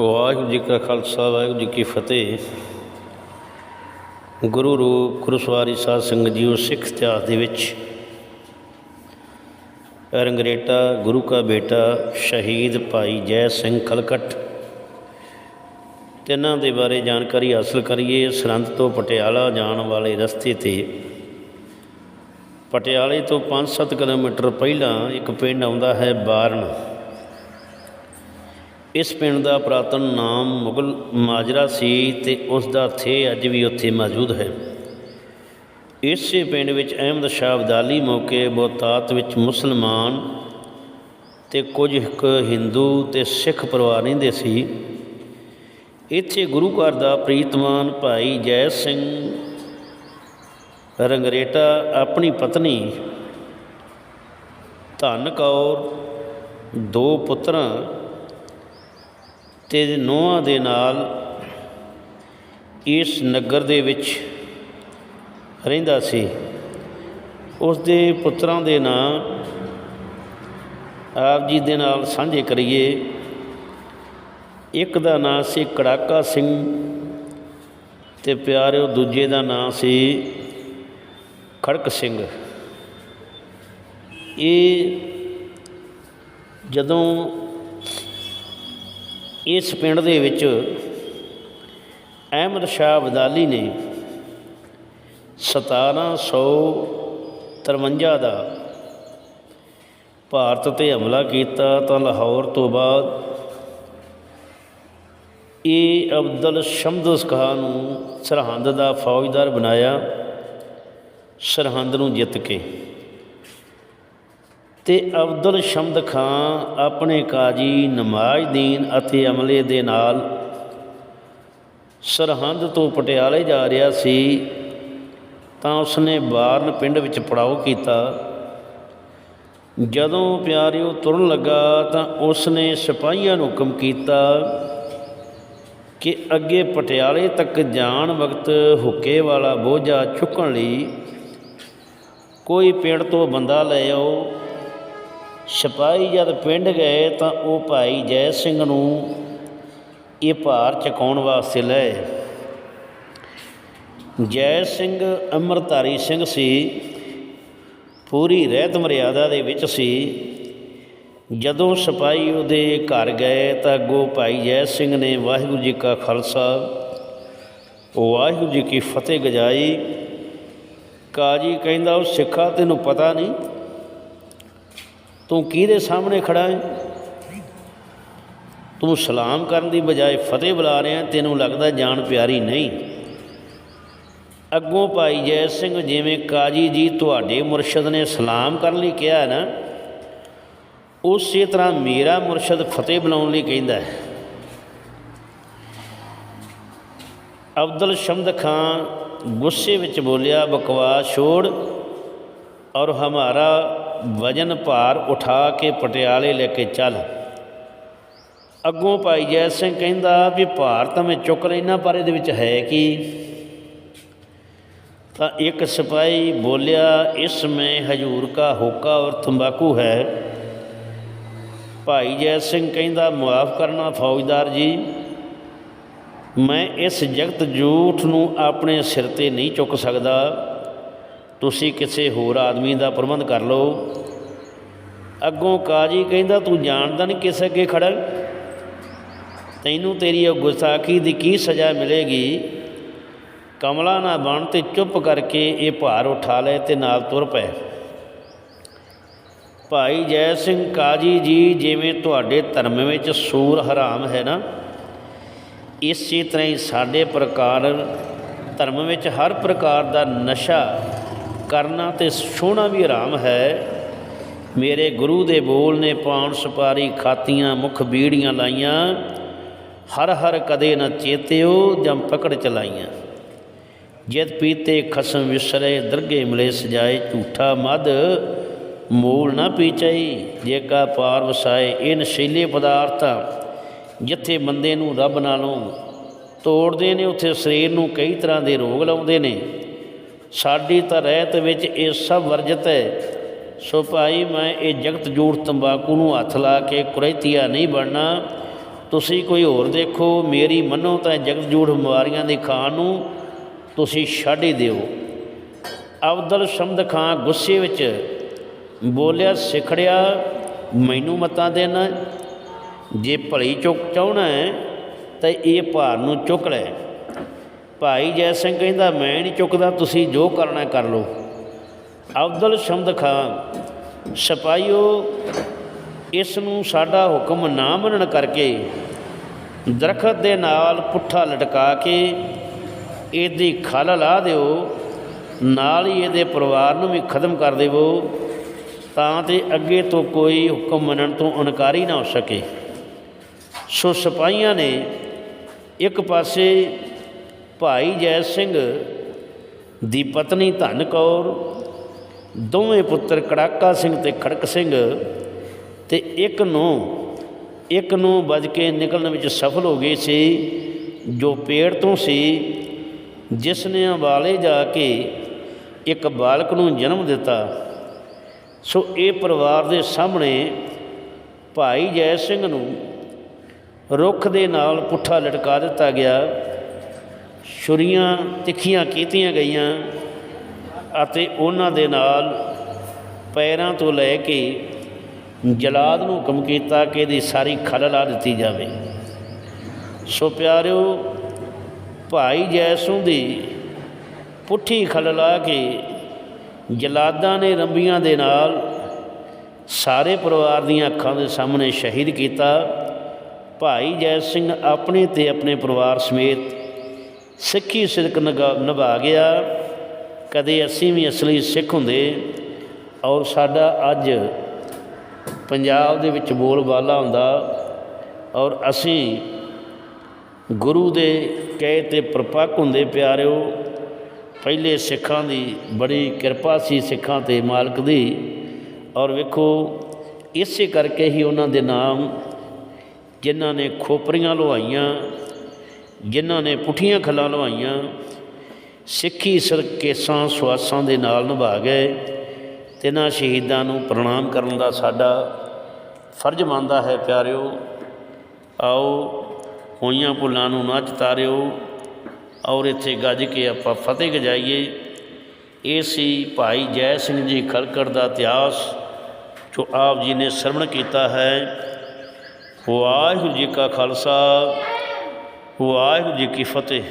ਵਾਹਿਗੁਰੂ ਜੀ ਕਾ ਖਾਲਸਾ, ਵਾਹਿਗੁਰੂ ਜੀ ਕੀ ਫਤਿਹ। ਗੁਰੂ ਰੂਪ ਗੁਰਸਵਾਰੀ ਸਾਧ ਸੰਗਤ ਜੀਓ ਸਿੱਖ ਇਤਿਹਾਸ ਦੇ ਵਿੱਚ ਰੰਗਰੇਟਾ ਗੁਰੂ ਕਾ ਬੇਟਾ ਸ਼ਹੀਦ ਭਾਈ ਜੈ ਸਿੰਘ ਖਲਕਟ। ਤਿੰਨਾਂ ਦੇ ਬਾਰੇ ਜਾਣਕਾਰੀ ਹਾਸਲ ਕਰੀਏ। ਸਰਹੰਦ ਤੋਂ ਪਟਿਆਲਾ ਜਾਣ ਵਾਲੇ ਰਸਤੇ ਤੇ ਪਟਿਆਲੇ ਤੋਂ 5-7 ਕਿਲੋਮੀਟਰ ਪਹਿਲਾਂ ਇੱਕ ਪਿੰਡ ਆਉਂਦਾ ਹੈ ਬਾਰਨ। ਇਸ ਪਿੰਡ ਦਾ ਪੁਰਾਤਨ ਨਾਮ ਮੁਗਲ ਮਾਜਰਾ ਸੀ ਤੇ ਉਸ ਦਾ ਥੇ ਅੱਜ ਵੀ ਉੱਥੇ ਮੌਜੂਦ ਹੈ। ਇਸੇ ਪਿੰਡ ਵਿੱਚ ਅਹਿਮਦ ਸ਼ਾਹ ਅਬਦਾਲੀ ਮੌਕੇ ਬਹੁਤਾਤ ਵਿੱਚ ਮੁਸਲਮਾਨ ਤੇ ਕੁਝ ਇੱਕ ਹਿੰਦੂ ਤੇ ਸਿੱਖ ਪਰਿਵਾਰ ਰਹਿੰਦੇ ਸੀ। ਇੱਥੇ ਗੁਰੂ ਘਰ ਦਾ ਪ੍ਰੀਤਮਾਨ ਭਾਈ ਜੈ ਸਿੰਘ ਰੰਗਰੇਟਾ ਆਪਣੀ ਪਤਨੀ ਧਨ ਕੌਰ, ਦੋ ਪੁੱਤਰਾਂ ਤੇ ਨੋਹਾਂ ਦੇ ਨਾਲ ਇਸ ਨਗਰ ਦੇ ਵਿੱਚ ਰਹਿੰਦਾ ਸੀ। ਉਸ ਦੇ ਪੁੱਤਰਾਂ ਦੇ ਨਾਂ ਆਪ ਜੀ ਦੇ ਨਾਲ ਸਾਂਝੇ ਕਰੀਏ। ਇੱਕ ਦਾ ਨਾਂ ਸੀ ਕੜਾਕਾ ਸਿੰਘ ਤੇ ਪਿਆਰਿਓ ਦੂਜੇ ਦਾ ਨਾਂ ਸੀ ਖੜਕ ਸਿੰਘ। ਇਹ ਜਦੋਂ ਇਸ ਪਿੰਡ ਦੇ ਵਿੱਚ ਅਹਿਮਦ ਸ਼ਾਹ ਅਬਦਾਲੀ ਨੇ 1753 ਦਾ ਭਾਰਤ ਤੇ ਹਮਲਾ ਕੀਤਾ ਤਾਂ ਲਾਹੌਰ ਤੋਂ ਬਾਅਦ ਇਹ ਅਬਦੁਲ ਸ਼ਮਦਸ ਖਾਨ ਨੂੰ ਸਰਹੰਦ ਦਾ ਫੌਜਦਾਰ ਬਣਾਇਆ, ਸਰਹੰਦ ਨੂੰ ਜਿੱਤ ਕੇ। ਤੇ ਅਬਦੁਲ ਸ਼ਮਦ ਖਾਨ ਆਪਣੇ ਕਾਜੀ ਨਮਾਜ਼ਦੀਨ ਅਤੇ ਅਮਲੇ ਦੇ ਨਾਲ ਸਰਹੰਦ ਤੋਂ ਪਟਿਆਲੇ ਜਾ ਰਿਹਾ ਸੀ, ਤਾਂ ਉਸਨੇ ਬਾਰਨ ਪਿੰਡ ਵਿੱਚ ਪੜਾਓ ਕੀਤਾ। ਜਦੋਂ ਪਿਆਰਿਓ ਤੁਰਨ ਲੱਗਾ, ਤਾਂ ਉਸਨੇ ਸਿਪਾਹੀਆਂ ਨੂੰ ਹੁਕਮ ਕੀਤਾ ਕਿ ਅੱਗੇ ਪਟਿਆਲੇ ਤੱਕ ਜਾਣ ਵਕਤ ਹੁੱਕੇ ਵਾਲਾ ਬੋਝਾ ਚੁੱਕਣ ਲਈ ਕੋਈ ਪਿੰਡ ਤੋਂ ਬੰਦਾ ਲੈ ਆਓ। ਸਿਪਾਹੀ ਜਦ ਪਿੰਡ ਗਏ ਤਾਂ ਉਹ ਭਾਈ ਜੈ ਸਿੰਘ ਨੂੰ ਇਹ ਭਾਰ ਚਕਾਉਣ ਵਾਸਤੇ ਲਏ ਜੈ ਸਿੰਘ ਅਮਰਤਾਰੀ ਸਿੰਘ ਸੀ, ਪੂਰੀ ਰਹਿਤ ਮਰਿਆਦਾ ਦੇ ਵਿੱਚ ਸੀ। ਜਦੋਂ ਸਿਪਾਹੀ ਉਹਦੇ ਘਰ ਗਏ ਤਾਂ ਅੱਗੋਂ ਭਾਈ ਜੈ ਸਿੰਘ ਨੇ ਵਾਹਿਗੁਰੂ ਜੀ ਕਾ ਖਾਲਸਾ ਵਾਹਿਗੁਰੂ ਜੀ ਕੀ ਫਤਿਹ ਗਜਾਈ। ਕਾਜੀ ਕਹਿੰਦਾ, ਉਹ ਸਿੱਖਾ ਤੈਨੂੰ ਪਤਾ ਨਹੀਂ? ਤੂੰ ਕਿਹਦੇ ਸਾਹਮਣੇ ਖੜਾ ਹੈ ਤੂੰ ਸਲਾਮ ਕਰਨ ਦੀ ਬਜਾਏ ਫਤਿਹ ਬੁਲਾ ਰਿਹਾ ਤੈਨੂੰ ਲੱਗਦਾ ਜਾਨ ਪਿਆਰੀ ਨਹੀਂ? ਅੱਗੋਂ ਭਾਈ ਜੈ ਸਿੰਘ ਜਿਵੇਂ ਕਾਜੀ ਜੀ ਤੁਹਾਡੇ ਮੁਰਸ਼ਦ ਨੇ ਸਲਾਮ ਕਰਨ ਲਈ ਕਿਹਾ ਨਾ, ਉਸੇ ਤਰ੍ਹਾਂ ਮੇਰਾ ਮੁਰਸ਼ਦ ਫਤਿਹ ਬੁਲਾਉਣ ਲਈ ਕਹਿੰਦਾ ਹੈ। ਅਬਦੁਲ ਸ਼ਮਦ ਖਾਨ ਗੁੱਸੇ ਵਿੱਚ ਬੋਲਿਆ, ਬਕਵਾਸ ਛੋੜ ਔਰ ਹਮਾਰਾ ਵਜਨ ਭਾਰ ਉਠਾ ਕੇ ਪਟਿਆਲੇ ਲੈ ਕੇ ਚੱਲ। ਅੱਗੋਂ ਭਾਈ ਜੈ ਸਿੰਘ ਕਹਿੰਦਾ ਵੀ ਭਾਰ ਤਾਂ ਮੈਂ ਚੁੱਕ ਲੈਣਾ ਪਰ ਇਹਦੇ ਵਿੱਚ ਹੈ ਕੀ? ਤਾਂ ਇੱਕ ਸਿਪਾਹੀ ਬੋਲਿਆ, ਇਸ ਮੈਂ ਹਜੂਰ ਕਾ ਹੋਕਾ ਔਰ ਤੰਬਾਕੂ ਹੈ। ਭਾਈ ਜੈ ਸਿੰਘ ਕਹਿੰਦਾ ਮਾਫ ਕਰਨਾ ਫੌਜਦਾਰ ਜੀ, ਮੈਂ ਇਸ ਜਗਤ ਜੂਠ ਨੂੰ ਆਪਣੇ ਸਿਰ ਤੇ ਨਹੀਂ ਚੁੱਕ ਸਕਦਾ। ਤੁਸੀਂ ਕਿਸੇ ਹੋਰ ਆਦਮੀ ਦਾ ਪ੍ਰਬੰਧ ਕਰ ਲਓ। ਅੱਗੋਂ ਕਾਜੀ ਕਹਿੰਦਾ, ਤੂੰ ਜਾਣਦਾ ਨਹੀਂ ਕਿਸ ਅੱਗੇ ਖੜਾ ਤੈਨੂੰ ਤੇਰੀ ਉਹ ਗੁਸਾਖੀ ਦੀ ਕੀ ਸਜ਼ਾ ਮਿਲੇਗੀ? ਕਮਲਾ ਨਾ ਬਣ ਤੇ ਚੁੱਪ ਕਰਕੇ ਇਹ ਭਾਰ ਉਠਾ ਲੈ ਤੇ ਨਾਲ ਤੁਰ ਪਏ ਭਾਈ ਜੈ ਸਿੰਘ, ਕਾਜੀ ਜੀ, ਜਿਵੇਂ ਤੁਹਾਡੇ ਧਰਮ ਵਿੱਚ ਸੂਰ ਹਰਾਮ ਹੈ ਨਾ, ਇਸੇ ਤਰ੍ਹਾਂ ਹੀ ਸਾਡੇ ਪ੍ਰਕਾਰ ਧਰਮ ਵਿੱਚ ਹਰ ਪ੍ਰਕਾਰ ਦਾ ਨਸ਼ਾ ਕਰਨਾ ਤੇ ਸੋਹਣਾ ਵੀ ਆਰਾਮ ਹੈ। ਮੇਰੇ ਗੁਰੂ ਦੇ ਬੋਲ ਨੇ ਪਾਣ ਸੁਪਾਰੀ ਖਾਤੀਆਂ, ਮੁਖ ਬੀੜੀਆਂ ਲਾਈਆਂ। ਹਰ ਹਰ ਕਦੇ ਨ ਚੇਤਿਓ ਜਮ ਪਕੜ ਚਲਾਈਆਂ। ਜਿਤ ਪੀਤੇ ਖਸਮ ਵਿਸਰੇ, ਦਰਗੇ ਮਿਲੇ ਸਜਾਏ ਝੂਠਾ ਮਦ ਮੂਲ ਨਾ ਪੀਚਈ। ਜੇ ਕਾ ਪਾਰ ਵਸਾਏ, ਇਹ ਨਸ਼ੀਲੇ ਪਦਾਰਥਾਂ ਜਿੱਥੇ ਬੰਦੇ ਨੂੰ ਰੱਬ ਨਾਲੋਂ ਤੋੜਦੇ ਨੇ, ਉੱਥੇ ਸਰੀਰ ਨੂੰ ਕਈ ਤਰ੍ਹਾਂ ਦੇ ਰੋਗ ਲਾਉਂਦੇ ਨੇ। ਸਾਡੀ ਤਾਂ ਰਹਿਤ ਵਿੱਚ ਇਹ ਸਭ ਵਰਜਿਤ ਹੈ। ਸੋ ਭਾਈ, ਮੈਂ ਇਹ ਜਗਤ ਜੂੜ ਤੰਬਾਕੂ ਨੂੰ ਹੱਥ ਲਾ ਕੇ ਕੁਰੈਤੀਆ ਨਹੀਂ ਬਣਨਾ। ਤੁਸੀਂ ਕੋਈ ਹੋਰ ਦੇਖੋ, ਮੇਰੀ ਮੰਨੋ ਤਾਂ ਜਗਤ ਜੂੜ ਬਿਮਾਰੀਆਂ ਦੀ ਖਾਣ ਨੂੰ ਤੁਸੀਂ ਛੱਡ ਹੀ ਦਿਓ। ਅਬਦਲ ਸ਼ਮਦ ਖਾਂ ਗੁੱਸੇ ਵਿੱਚ ਬੋਲਿਆ, ਸਿਖੜਿਆ, ਮੈਨੂੰ ਮਤਾਂ ਦੇਣਾ। ਜੇ ਭਲੀ ਚੁੱਕ ਚਾਹਣਾ ਹੈ, ਤਾਂ ਇਹ ਭਾਰ ਨੂੰ ਚੁੱਕ ਲੈ। ਭਾਈ ਜੈ ਸਿੰਘ ਕਹਿੰਦਾ, ਮੈਂ ਨਹੀਂ ਚੁੱਕਦਾ, ਤੁਸੀਂ ਜੋ ਕਰਨਾ ਕਰ ਲਓ। ਅਬਦੁਲ ਸ਼ਮਦ ਖਾਨ, ਸਿਪਾਹੀਓ, ਇਸ ਨੂੰ ਸਾਡਾ ਹੁਕਮ ਨਾ ਮੰਨਣ ਕਰਕੇ ਦਰਖਤ ਦੇ ਨਾਲ ਪੁੱਠਾ ਲਟਕਾ ਕੇ ਇਹਦੀ ਖਲ ਲਾ ਦਿਓ, ਨਾਲ ਹੀ ਇਹਦੇ ਪਰਿਵਾਰ ਨੂੰ ਵੀ ਖਤਮ ਕਰ ਦੇਵੋ, ਤਾਂ ਤੇ ਅੱਗੇ ਤੋਂ ਕੋਈ ਹੁਕਮ ਮੰਨਣ ਤੋਂ ਇਨਕਾਰੀ ਨਾ ਹੋ ਸਕੇ। ਸੋ ਸਿਪਾਹੀਆਂ ਨੇ ਇੱਕ ਪਾਸੇ ਭਾਈ ਜੈ ਸਿੰਘ, ਦੀ ਪਤਨੀ ਧਨ ਕੌਰ, ਦੋਵੇਂ ਪੁੱਤਰ ਕੜਾਕਾ ਸਿੰਘ ਤੇ ਖੜਕ ਸਿੰਘ ਤੇ ਇੱਕ ਨੂੰ ਇੱਕ ਨੂੰ ਵੱਜ ਕੇ ਨਿਕਲਣ ਵਿੱਚ ਸਫਲ ਹੋ ਗਏ ਸੀ, ਜੋ ਪੇੜ ਤੋਂ ਸੀ, ਜਿਸ ਨੇ ਅੰਬਾਲੇ ਜਾ ਕੇ ਇੱਕ ਬਾਲਕ ਨੂੰ ਜਨਮ ਦਿੱਤਾ। ਸੋ ਇਹ ਪਰਿਵਾਰ ਦੇ ਸਾਹਮਣੇ ਭਾਈ ਜੈ ਸਿੰਘ ਨੂੰ ਰੁੱਖ ਦੇ ਨਾਲ ਪੁੱਠਾ ਲਟਕਾ ਦਿੱਤਾ ਗਿਆ। ਛੁਰੀਆਂ ਤਿੱਖੀਆਂ ਕੀਤੀਆਂ ਗਈਆਂ ਅਤੇ ਉਹਨਾਂ ਦੇ ਨਾਲ ਪੈਰਾਂ ਤੋਂ ਲੈ ਕੇ ਜਲਾਦ ਨੂੰ ਹੁਕਮ ਕੀਤਾ ਕਿ ਇਹਦੀ ਸਾਰੀ ਖਲ ਲਾ ਦਿੱਤੀ ਜਾਵੇ। ਸੋ ਪਿਆਰਿਓ, ਭਾਈ ਜੈਸੂ ਦੀ ਪੁੱਠੀ ਖਲ ਲਾ ਕੇ ਜਲਾਦਾਂ ਨੇ ਰੰਬੀਆਂ ਦੇ ਨਾਲ ਸਾਰੇ ਪਰਿਵਾਰ ਦੀਆਂ ਅੱਖਾਂ ਦੇ ਸਾਹਮਣੇ ਸ਼ਹੀਦ ਕੀਤਾ। ਭਾਈ ਜੈ ਸਿੰਘ ਆਪਣੇ ਤੇ ਆਪਣੇ ਪਰਿਵਾਰ ਸਮੇਤ ਸਿੱਖੀ ਸਿਰਕ ਨਿਭਾ ਗਿਆ। ਕਦੇ ਅਸੀਂ ਵੀ ਅਸਲੀ ਸਿੱਖ ਹੁੰਦੇ ਔਰ ਸਾਡਾ ਅੱਜ ਪੰਜਾਬ ਦੇ ਵਿੱਚ ਬੋਲਬਾਲਾ ਹੁੰਦਾ ਔਰ ਅਸੀਂ ਗੁਰੂ ਦੇ ਕਹੇ ਤੇ ਪ੍ਰਪੱਕ ਹੁੰਦੇ ਪਿਆਰਿਓ, ਪਹਿਲੇ ਸਿੱਖਾਂ ਦੀ ਬੜੀ ਕਿਰਪਾ ਸੀ ਸਿੱਖਾਂ ਤੇ ਮਾਲਕ ਦੀ ਔਰ ਵੇਖੋ, ਇਸੇ ਕਰਕੇ ਹੀ ਉਹਨਾਂ ਦੇ ਨਾਮ ਜਿਨ੍ਹਾਂ ਨੇ ਖੋਪਰੀਆਂ ਲਵਾਈਆਂ ਜਿਨ੍ਹਾਂ ਨੇ ਪੁੱਠੀਆਂ ਖੱਲਾਂ ਲਵਾਈਆਂ ਸਿੱਖੀ ਸਰ ਕੇਸਾਂ ਸਵਾਸਾਂ ਦੇ ਨਾਲ ਨਿਭਾ ਗਏ ਤਿਨਾਂ ਸ਼ਹੀਦਾਂ ਨੂੰ ਪ੍ਰਣਾਮ ਕਰਨ ਦਾ ਸਾਡਾ ਫਰਜ਼ ਮੰਨਦਾ ਹੈ ਪਿਆਰਿਓ। ਆਓ ਹੋਈਆਂ ਭੁੱਲਾਂ ਨੂੰ ਨਾ ਚਤਾਰਿਓ ਔਰ ਇੱਥੇ ਗੱਜ ਕੇ ਆਪਾਂ ਫਤਿਹ ਗਜਾਈਏ। ਇਹ ਸੀ ਭਾਈ ਜੈ ਸਿੰਘ ਜੀ ਖਲਕੜ ਦਾ ਇਤਿਹਾਸ, ਜੋ ਆਪ ਜੀ ਨੇ ਸਰਵਣ ਕੀਤਾ ਹੈ। ਵਾਹਿਗੁਰੂ ਜੀ ਕਾ ਖਾਲਸਾ। ਵਾਹਿਗੁਰੂ ਜੀ ਕੀ ਫਤਿਹ।